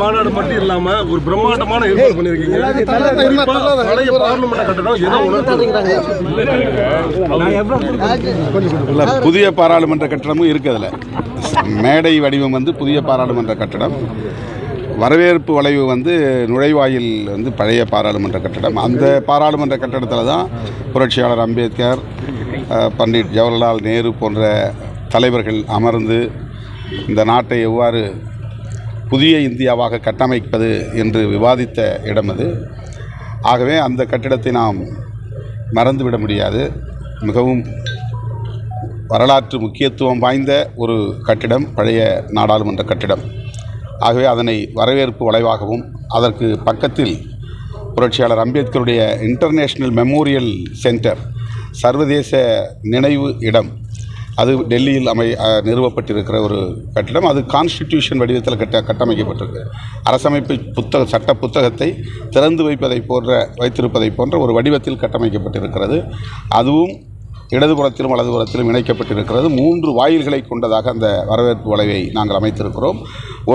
மாநாடு மட்டும் இல்லாம ஒரு பிரம்மாண்டமான ஏற்பாடு பண்ணிருக்கீங்க குறிப்பா பழைய பார்லிமெண்ட் கட்டடம் எதை உணர்த்துறீங்க இல்ல, புதிய பாராளுமன்ற கட்டடமும் இருக்குது அதில். மேடை வடிவம் வந்து புதிய பாராளுமன்ற கட்டடம். வரவேற்பு வளைவு வந்து நுழைவாயில் வந்து பழைய பாராளுமன்ற கட்டடம். அந்த பாராளுமன்ற கட்டடத்தில் தான் புரட்சியாளர் அம்பேத்கர் பண்டிட் ஜவஹர்லால் நேரு போன்ற தலைவர்கள் அமர்ந்து இந்த நாட்டை எவ்வாறு புதிய இந்தியாவாக கட்டமைப்பது என்று விவாதித்த இடம் அது. ஆகவே அந்த கட்டிடத்தை நாம் மறந்துவிட முடியாது. மிகவும் வரலாற்று முக்கியத்துவம் வாய்ந்த ஒரு கட்டிடம் பழைய நாடாளுமன்ற கட்டிடம். ஆகவே அதனை வரவேற்பு வளைவாகவும் அதற்கு பக்கத்தில் புரட்சியாளர் அம்பேத்கருடைய இன்டர்நேஷ்னல் மெமோரியல் சென்டர் சர்வதேச நினைவு இடம் அது டெல்லியில் அமை நிறுவப்பட்டிருக்கிற ஒரு கட்டிடம். அது கான்ஸ்டிடியூஷன் வடிவத்தில் கட்ட கட்டமைக்கப்பட்டிருக்கு. அரசமைப்பு புத்தக சட்ட புத்தகத்தை திறந்து வைப்பதை போன்ற வைத்திருப்பதை போன்ற ஒரு வடிவத்தில் கட்டமைக்கப்பட்டிருக்கிறது. அதுவும் இடதுபுறத்திலும் வலதுபுறத்திலும் இணைக்கப்பட்டிருக்கிறது. மூன்று வாயில்களை கொண்டதாக அந்த வரவேற்பு வளைவை நாங்கள் அமைத்திருக்கிறோம்.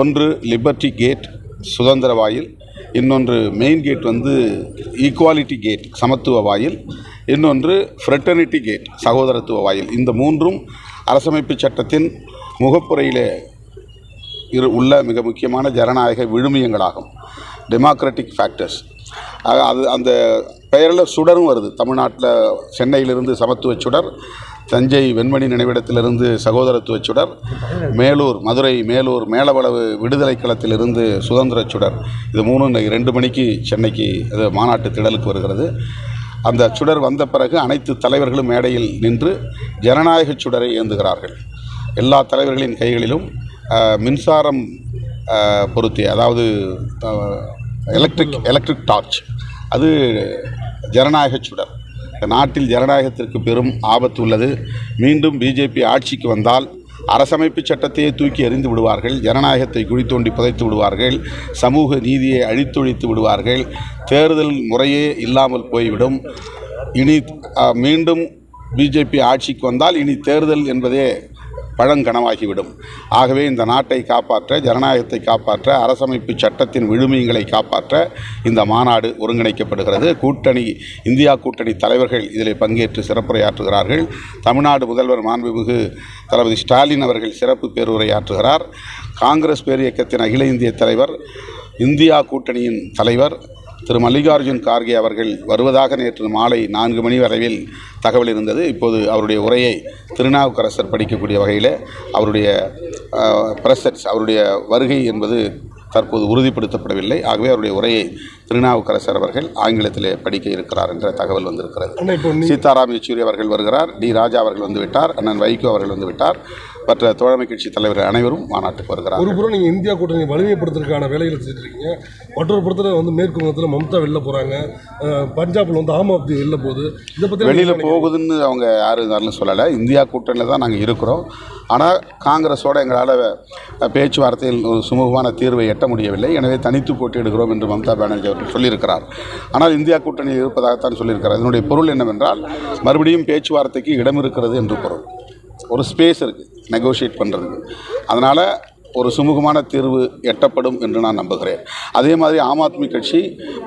ஒன்று லிபர்ட்டி கேட் சுதந்திர வாயில். இன்னொன்று மெயின் கேட் வந்து ஈக்குவாலிட்டி கேட் சமத்துவ வாயில். இன்னொன்று ஃப்ரெட்டர்னிட்டி கேட் சகோதரத்துவ வாயில். இந்த மூன்றும் அரசமைப்பு சட்டத்தின் முகப்புறையிலே இரு உள்ள மிக முக்கியமான ஜனநாயக விழுமியங்களாகும். டெமோக்ராட்டிக் ஃபேக்டர்ஸ் அது அந்த பெயரில் சுடரும் வருது. தமிழ்நாட்டில் சென்னையிலிருந்து சமத்துவ சுடர் தஞ்சை வெண்மணி நினைவிடத்திலிருந்து சகோதரத்துவ சுடர் மேலூர் மதுரை மேலூர் மேலவளவு விடுதலை களத்திலிருந்து சுதந்திர சுடர். இது மூணு ரெண்டு மணிக்கு சென்னைக்கு இது மாநாட்டு திடலுக்கு வருகிறது. அந்த சுடர் வந்த பிறகு அனைத்து தலைவர்களும் மேடையில் நின்று ஜனநாயக சுடரை ஏந்துகிறார்கள். எல்லா தலைவர்களின் கைகளிலும் மின்சாரம் பொருத்திய அதாவது எலக்ட்ரிக் எலக்ட்ரிக் டார்ச் அது ஜனநாயக சுடர். இந்த நாட்டில் ஜனநாயகத்திற்கு பெரும் ஆபத்து உள்ளது. மீண்டும் பிஜேபி ஆட்சிக்கு வந்தால் அரசமைப்பு சட்டத்தையே தூக்கி எறிந்து விடுவார்கள் ஜனநாயகத்தை குடித்தோண்டி புதைத்து விடுவார்கள் சமூக நீதியை அழித்தொழித்து விடுவார்கள் தேர்தல் முறையே இல்லாமல் போய்விடும். இனி மீண்டும் பிஜேபி ஆட்சிக்கு வந்தால் இனி தேர்தல் என்பதே பழங்கனமாகிவிடும். ஆகவே இந்த நாட்டை காப்பாற்ற ஜனநாயகத்தை காப்பாற்ற அரசமைப்பு சட்டத்தின் விழுமியங்களை காப்பாற்ற இந்த மாநாடு ஒருங்கிணைக்கப்படுகிறது. கூட்டணி இந்தியா கூட்டணி தலைவர்கள் இதில் பங்கேற்று சிறப்புரையாற்றுகிறார்கள். தமிழ்நாடு முதல்வர் மாண்புமிகு தளபதி ஸ்டாலின் அவர்கள் சிறப்பு பேருரையாற்றுகிறார். காங்கிரஸ் பேரியக்கத்தின் அகில இந்திய தலைவர் இந்தியா கூட்டணியின் தலைவர் திரு மல்லிகார்ஜுன் கார்கே அவர்கள் வருவதாக நேற்று மாலை நான்கு மணி வரைவில் தகவல் இருந்தது. இப்போது அவருடைய உரையை திருநாவுக்கரசர் படிக்கக்கூடிய வகையில் அவருடைய பிரசன்ஸ் அவருடைய வருகை என்பது தற்போது உறுதிப்படுத்தப்படவில்லை. ஆகவே அவருடைய உரையை திருநாவுக்கரசர் அவர்கள் ஆங்கிலத்திலே படிக்க இருக்கிறார் என்ற தகவல் வந்திருக்கிறது. சீதாராம் யெச்சூரி அவர்கள் வருகிறார் டி ராஜா அவர்கள் வந்து விட்டார் அண்ணன் வைகோ அவர்கள் வந்து விட்டார். மற்ற தோழமை கட்சி தலைவர்கள் அனைவரும் மாநாட்டுக்கு வருகிறார் ஒரு புறம் நீங்கள் இந்தியா கூட்டணி வலிமைப்படுத்துறதுக்கான வேலைகளை செஞ்சுட்டு இருக்கீங்க மற்றொரு புறத்தில் வந்து மேற்கு வங்கத்தில் மம்தா வெளில போகிறாங்க பஞ்சாபில் வந்து ஆம் ஆத்மி வெளில போகுது. இதை பற்றி வெளியில் போகுதுன்னு அவங்க யாரும் இருந்தாலும் சொல்லலை. இந்தியா கூட்டணியில் தான் நாங்கள் இருக்கிறோம். ஆனால் காங்கிரஸோடு எங்களால் பேச்சுவார்த்தையில் ஒரு சுமூகமான தீர்வை எட்ட முடியவில்லை. எனவே தனித்து போட்டியிடுகிறோம் என்று மம்தா பானர்ஜி அவர்கள் சொல்லியிருக்கிறார். ஆனால் இந்தியா கூட்டணியில் இருப்பதாகத்தான் சொல்லியிருக்கிறார். இதனுடைய பொருள் என்னவென்றால் மறுபடியும் பேச்சுவார்த்தைக்கு இடம் இருக்கிறது என்று பொருள். ஒரு ஸ்பேஸ் இருக்குது நெகோஷியேட் பண்ணுறதுக்கு அதனால் ஒரு சுமூகமான தீர்வு எட்டப்படும் என்று நான் நம்புகிறேன். அதே மாதிரி ஆம் ஆத்மி கட்சி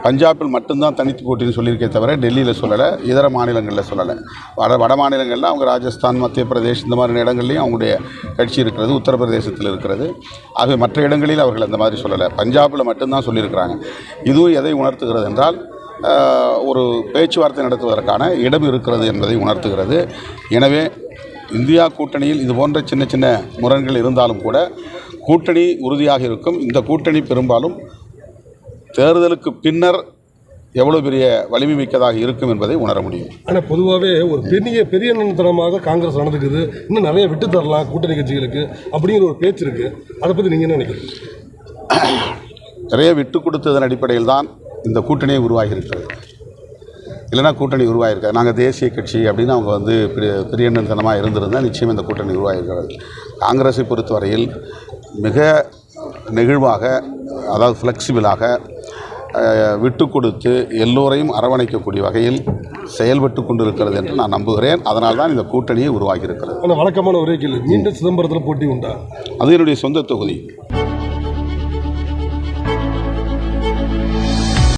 பஞ்சாபில் மட்டும்தான் தனித்து போட்டின்னு சொல்லியிருக்கே தவிர டெல்லியில் சொல்லலை இதர மாநிலங்களில் சொல்லலை. வட வட மாநிலங்களில் அவங்க ராஜஸ்தான் மத்திய பிரதேஷ் இந்த மாதிரி இடங்கள்லையும் அவங்களுடைய கட்சி இருக்கிறது உத்தரப்பிரதேசத்தில் இருக்கிறது. ஆகவே மற்ற இடங்களில் அவர்கள் அந்த மாதிரி சொல்லலை. பஞ்சாபில் மட்டும்தான் சொல்லியிருக்கிறாங்க. இதுவும் எதை உணர்த்துகிறது என்றால் ஒரு பேச்சுவார்த்தை நடத்துவதற்கான இடம் இருக்கிறது என்பதை உணர்த்துகிறது. எனவே இந்தியா கூட்டணியில் இது போன்ற சின்ன சின்ன முரண்கள் இருந்தாலும் கூட கூட்டணி உறுதியாக இருக்கும். இந்த கூட்டணி பெரும்பாலும் தேர்தலுக்கு பின்னர் எவ்வளோ பெரிய வலிமை மிக்கதாக இருக்கும் என்பதை உணர முடியும். ஆனால் பொதுவாகவே ஒரு பெரிய பெரிய நன்தனமாக காங்கிரஸ் நடந்துக்குது. இன்னும் நிறைய விட்டு தரலாம் கூட்டணி கட்சிகளுக்கு அப்படிங்கிற ஒரு பேச்சு இருக்குது அதை பற்றி நீங்கள் என்ன நினைக்கிறீங்க? நிறைய விட்டு கொடுத்ததன் அடிப்படையில் தான் இந்த கூட்டணியே உருவாகி இருக்கிறது. இல்லைன்னா கூட்டணி உருவாகிருக்காது நாங்கள் தேசிய கட்சி அப்படின்னு அவங்க வந்து பெரிய பிரியநந்தனமாக இருந்திருந்தால் நிச்சயம் இந்த கூட்டணி உருவாகிருக்காது காங்கிரஸை பொறுத்தவரையில் மிக நெகிழ்வாக அதாவது ஃப்ளெக்சிபிளாக விட்டு கொடுத்து எல்லோரையும் அரவணைக்கக்கூடிய வகையில் செயல்பட்டு கொண்டிருக்கிறது என்று நான் நம்புகிறேன். அதனால் தான் இந்த கூட்டணியே உருவாகி இருக்கிறது ஆனால் வழக்கமான ஒரே கேள்வி. மீண்டும் சிதம்பரத்தில் போட்டி உண்டா? அது என்னுடைய சொந்த தொகுதி.